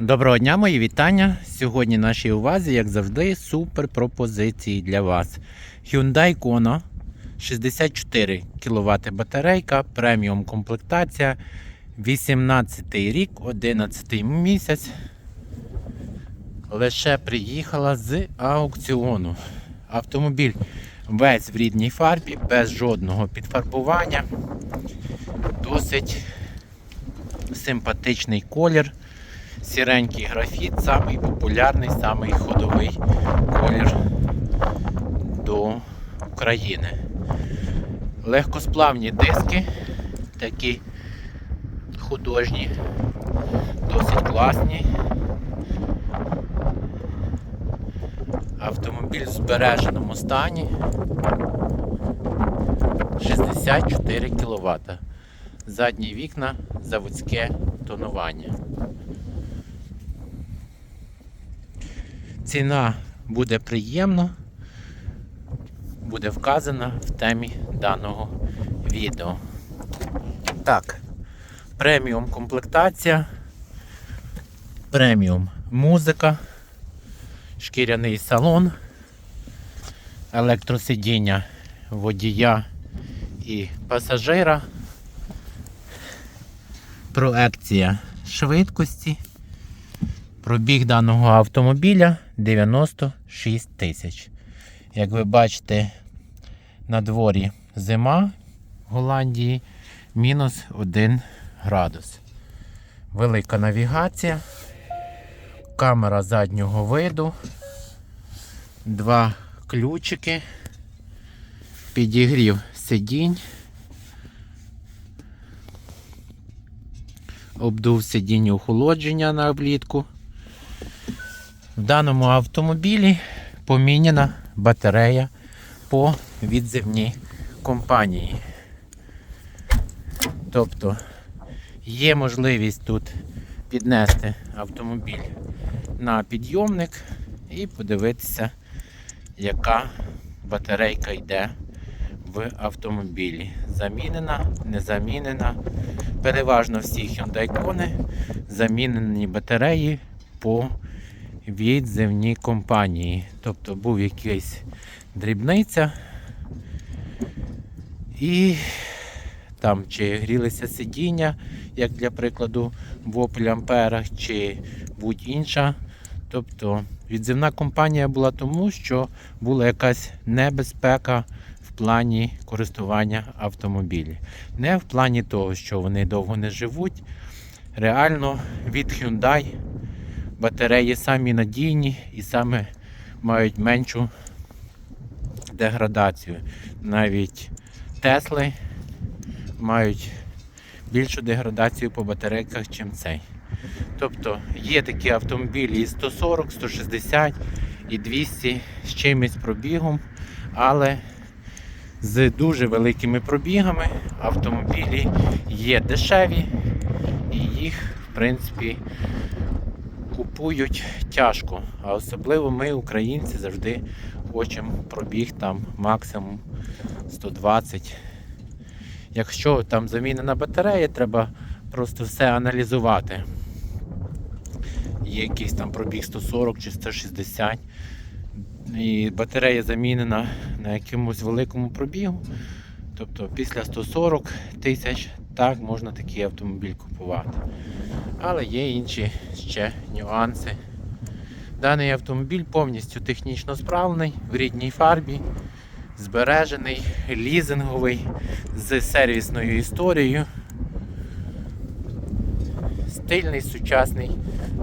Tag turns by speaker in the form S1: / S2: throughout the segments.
S1: Доброго дня, мої вітання. Сьогодні нашій увазі, як завжди, супер пропозиції для вас. Hyundai Kona 64 кВт батарейка, преміум комплектація, 18 рік, 11 місяць. Лише приїхала з аукціону. Автомобіль весь в рідній фарбі, без жодного підфарбування. Досить симпатичний колір. Сіренький графіт, самий популярний, самий ходовий колір до України. Легкосплавні диски, такі художні, досить класні. Автомобіль в збереженому стані. 64 кВт. Задні вікна, заводське тонування. Ціна буде приємна, буде вказана в темі даного відео. Так, преміум комплектація, преміум музика, шкіряний салон, електросидіння водія і пасажира, проекція швидкості. Пробіг даного автомобіля 96 тисяч. Як ви бачите, на дворі зима в Голландії мінус 1 градус. Велика навігація, камера заднього виду, два ключики, підігрів сидінь, обдув сидінь охолодження на облітку. В даному автомобілі поміняна батарея по відзивній компанії. Тобто є можливість тут піднести автомобіль на підйомник і подивитися, яка батарейка йде в автомобілі. Замінена, не замінена. Переважно всі Hyundai Kona замінені батареї по відзивній компанії. Тобто був якийсь дрібниця і там чи грілися сидіння, як для прикладу в Opel Амперах, чи будь-інша. Тобто відзивна компанія була тому, що була якась небезпека в плані користування автомобілів. Не в плані того, що вони довго не живуть. Реально від Hyundai батареї самі надійні і саме мають меншу деградацію. Навіть Тесли мають більшу деградацію по батарейках, чим цей. Тобто є такі автомобілі і 140, 160 і 200 з чимось пробігом, але з дуже великими пробігами автомобілі є дешеві і їх, в принципі, купують тяжко. А особливо ми, українці, завжди хочемо пробіг там максимум 120. Якщо там замінена батарея, треба просто все аналізувати. Є якийсь там пробіг 140 чи 160. І батарея замінена на якомусь великому пробігу. Тобто після 140 тисяч так можна такий автомобіль купувати. Але є інші ще нюанси. Даний автомобіль повністю технічно справний, в рідній фарбі, збережений, лізинговий, з сервісною історією. Стильний сучасний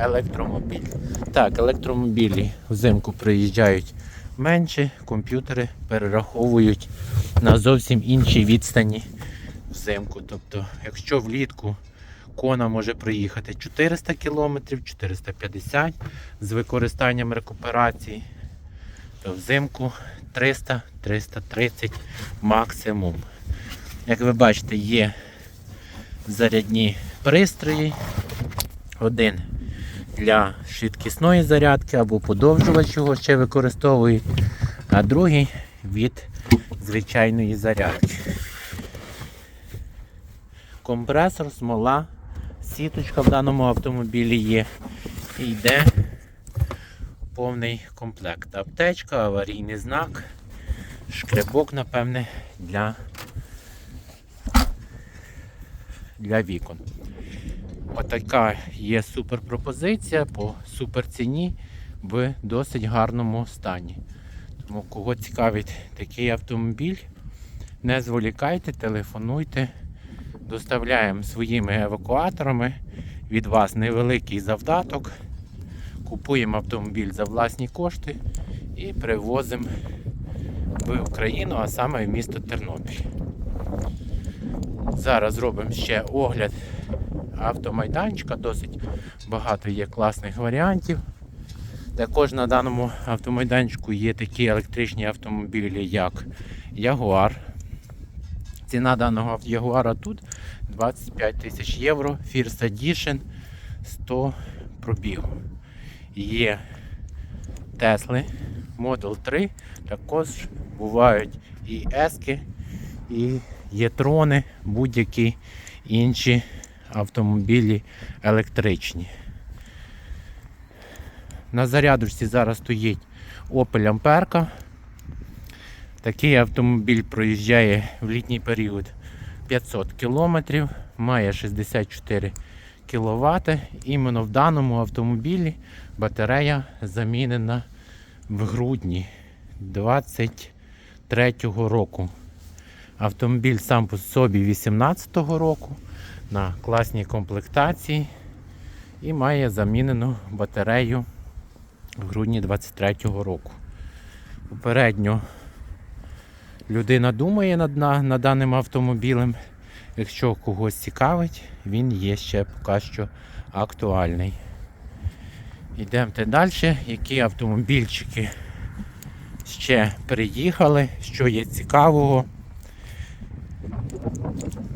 S1: електромобіль. Так, електромобілі взимку приїжджають менше, комп'ютери перераховують на зовсім іншій відстані взимку. Тобто, якщо влітку Кона може проїхати 400 км, 450 з використанням рекуперації, то взимку 300-330 максимум. Як ви бачите, є зарядні пристрої. Один для швидкісної зарядки або подовжувач його ще використовують, а другий від звичайної зарядки. Компресор, смола, сіточка в даному автомобілі є. І йде повний комплект. Аптечка, аварійний знак, шкребок, напевне, для, для вікон. Отака є супер пропозиція по супер ціні в досить гарному стані. Тому кого цікавить такий автомобіль, не зволікайте, телефонуйте. Доставляємо своїми евакуаторами від вас невеликий завдаток. Купуємо автомобіль за власні кошти і привозимо в Україну, а саме в місто Тернопіль. Зараз зробимо ще огляд автомайданчика, досить багато є класних варіантів. Також на даному автомайданчику є такі електричні автомобілі, як Jaguar. Ціна даного Ягуара тут 25 тисяч євро. First Edition 100 пробігу. Є Тесли Model 3. Також бувають і Ески, і Єтрони, будь-які інші автомобілі електричні. На зарядочці зараз стоїть Opel Амперка. Такий автомобіль проїжджає в літній період 500 км, має 64 кВт. Іменно в даному автомобілі батарея замінена в грудні 23 року. Автомобіль сам по собі 18 року на класній комплектації і має замінену батарею в грудні 23 року. Попередньо людина думає над, на- над даним автомобілем. Якщо когось цікавить, він є ще поки що актуальний. Йдемте далі, які автомобільчики ще приїхали, що є цікавого.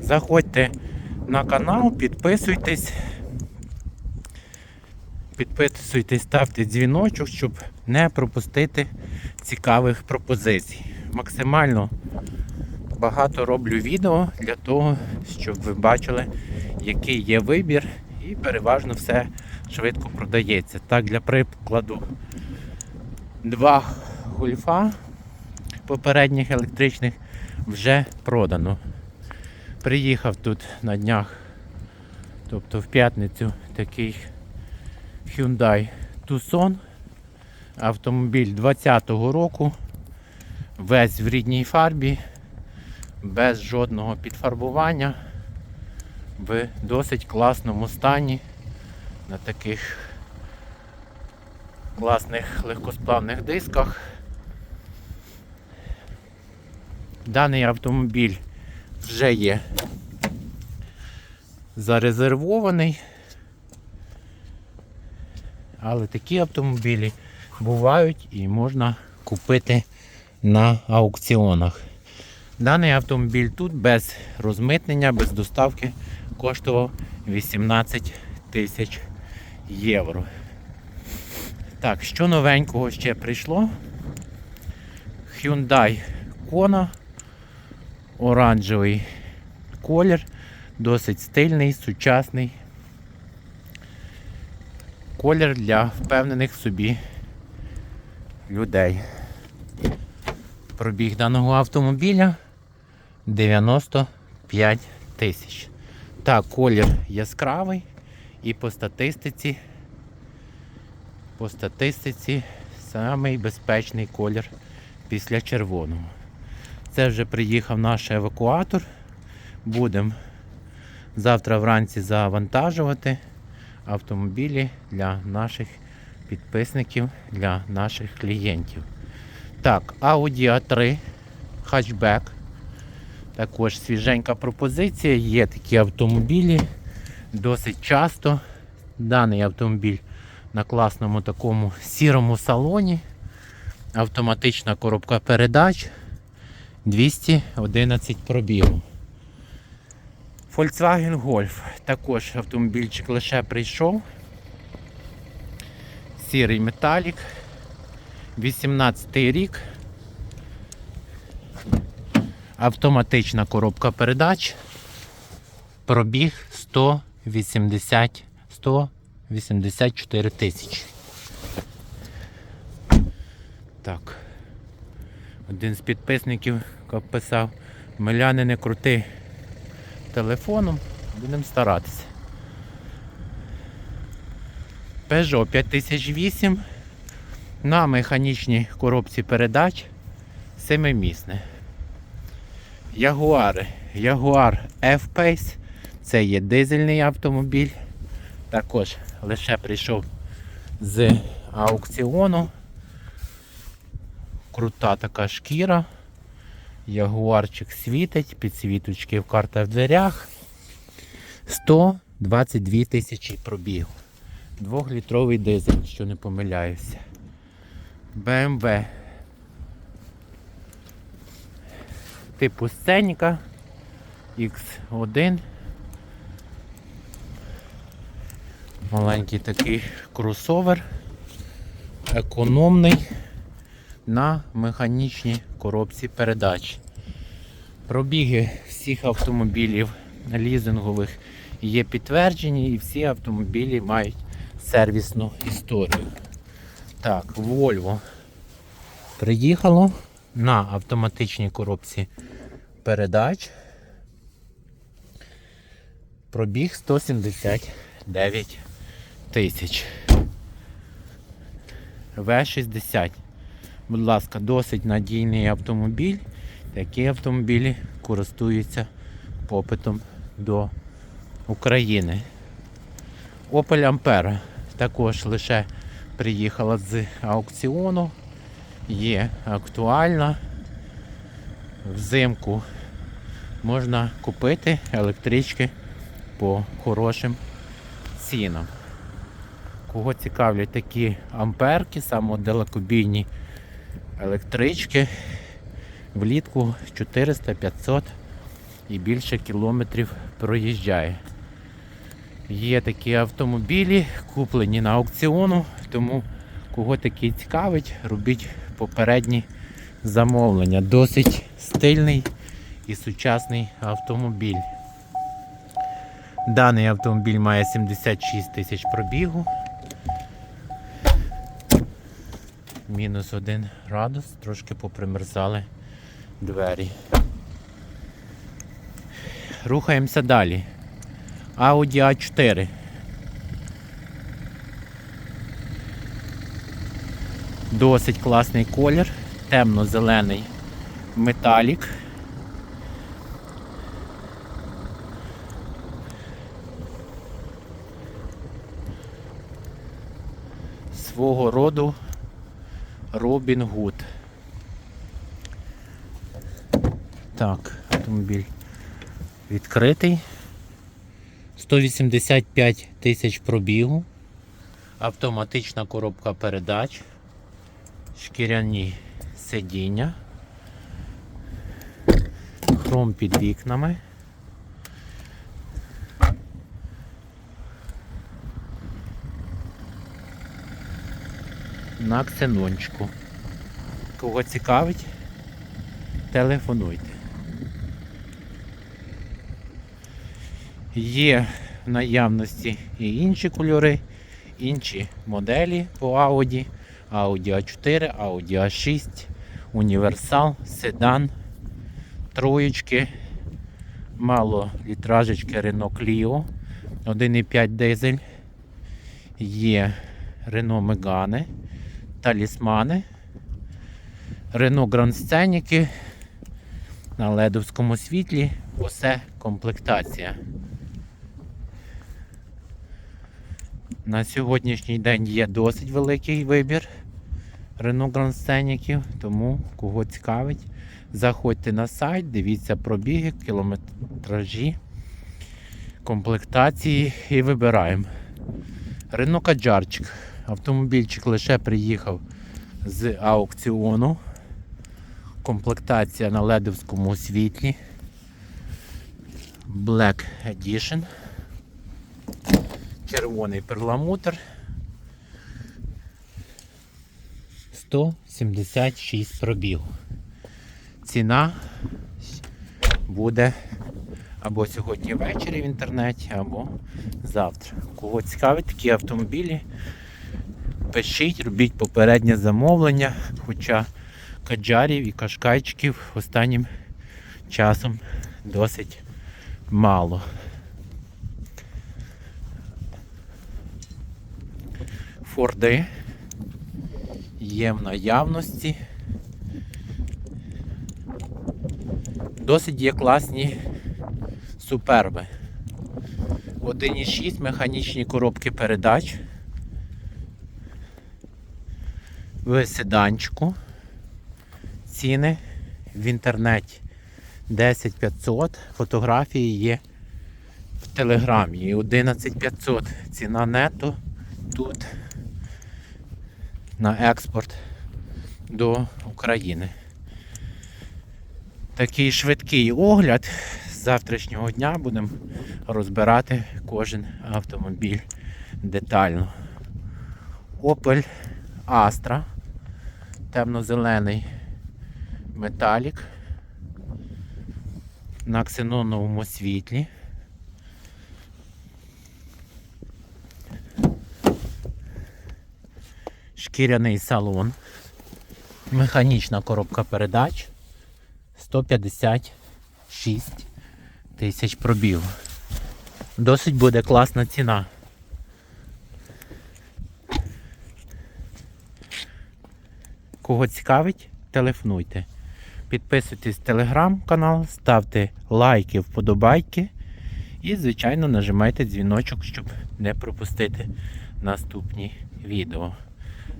S1: Заходьте на канал, підписуйтесь. Підписуйтесь, ставте дзвіночок, щоб не пропустити цікавих пропозицій. Максимально багато роблю відео для того, щоб ви бачили, який є вибір, і переважно все швидко продається. Так, для прикладу, два гольфа попередніх електричних вже продано. Приїхав тут на днях, тобто в п'ятницю такий Hyundai Tucson. Автомобіль 20-го року. Весь в рідній фарбі, без жодного підфарбування, в досить класному стані на таких класних легкосплавних дисках. Даний автомобіль вже є зарезервований. Але такі автомобілі бувають і можна купити на аукціонах. Даний автомобіль тут без розмитнення, без доставки коштував 18 тисяч євро. Так, що новенького ще прийшло? Hyundai Kona. Оранжевий колір, досить стильний, сучасний. Колір для впевнених в собі людей. Пробіг даного автомобіля 95 тисяч. Так, колір яскравий і по статистиці, по статистиці самий безпечний колір після червоного. Це вже приїхав наш евакуатор. Будемо завтра вранці завантажувати автомобілі для наших підписників, для наших клієнтів. Так, Audi A3 хатчбек. Також свіженька пропозиція. Є такі автомобілі. Досить часто. Даний автомобіль на класному такому сірому салоні. Автоматична коробка передач. 211 пробігу. Volkswagen Golf. Також автомобільчик лише прийшов. Сірий металік. 18 рік. Автоматична коробка передач. Пробіг 180, 84 тисячі. Так. Один з підписників писав, Миляни не крути телефоном, будемо старатися. Peugeot 5008 на механічній коробці передач семимісне. Ягуари. Ягуар F-Pace. Це є дизельний автомобіль. Також лише прийшов з аукціону. Крута така шкіра. Ягуарчик світить, підсвіточки в карта в дверях. 122 тисячі пробігу. Двохлітровий дизель, що не помиляюся. BMW. Типу сценіка X1. Маленький такий кросовер. Економний на механічній коробці передач. Пробіги всіх автомобілів лізингових є підтверджені і всі автомобілі мають сервісну історію. Так, Volvo приїхало на автоматичній коробці передач. Пробіг 179 тисяч. В60. Будь ласка, досить надійний автомобіль. Такі автомобілі користуються попитом до України. Opel Ampera також лише приїхала з аукціону. Є актуальна. Взимку можна купити електрички по хорошим цінам. Кого цікавлять такі амперки, самодалекобійні електрички, влітку 400-500 і більше кілометрів проїжджає. Є такі автомобілі, куплені на аукціону, тому кого такий цікавить, робіть попередні замовлення. Досить стильний і сучасний автомобіль. Даний автомобіль має 76 тисяч пробігу. Мінус один градус, трошки попримерзали двері. Рухаємося далі. Audi A4. Досить класний колір, темно-зелений металік. Свого роду Робін Гуд. Так, автомобіль відкритий. 185 тисяч пробігу, автоматична коробка передач, шкіряні сидіння, хром під вікнами. На ксенончику. Кого цікавить, телефонуйте. Є в наявності і інші кольори, інші моделі по Audi. Audi A4, Audi A6, універсал, седан, троєчки, мало літражечки Renault Clio, 1,5 дизель. Є Renault Megane, талісмани, Renault Grand Scenic на ледовському світлі, усе комплектація. На сьогоднішній день є досить великий вибір Renault Grand Scenic, тому кого цікавить, заходьте на сайт, дивіться пробіги, кілометражі, комплектації і вибираємо. Renault Каджарчик. Автомобільчик лише приїхав з аукціону. Комплектація на ледовському світлі. Black Edition червоний перламутр 176 пробігу. Ціна буде або сьогодні ввечері в інтернеті, або завтра. Кого цікавить такі автомобілі, пишіть, робіть попереднє замовлення, хоча каджарів і кашкайчиків останнім часом досить мало. Форди є в наявності. Досить є класні суперби. 1,6 механічні коробки передач. В седанчику. Ціни в інтернеті 10500. Фотографії є в телеграмі. 11500 ціна нето тут на експорт до України. Такий швидкий огляд. З завтрашнього дня будемо розбирати кожен автомобіль детально. Opel Astra, темно-зелений металік на ксеноновому світлі. Шкіряний салон, механічна коробка передач 156 тисяч пробів. Досить буде класна ціна. Кого цікавить, телефонуйте. Підписуйтесь в телеграм-канал, ставте лайки, вподобайки і, звичайно, нажимайте дзвіночок, щоб не пропустити наступні відео.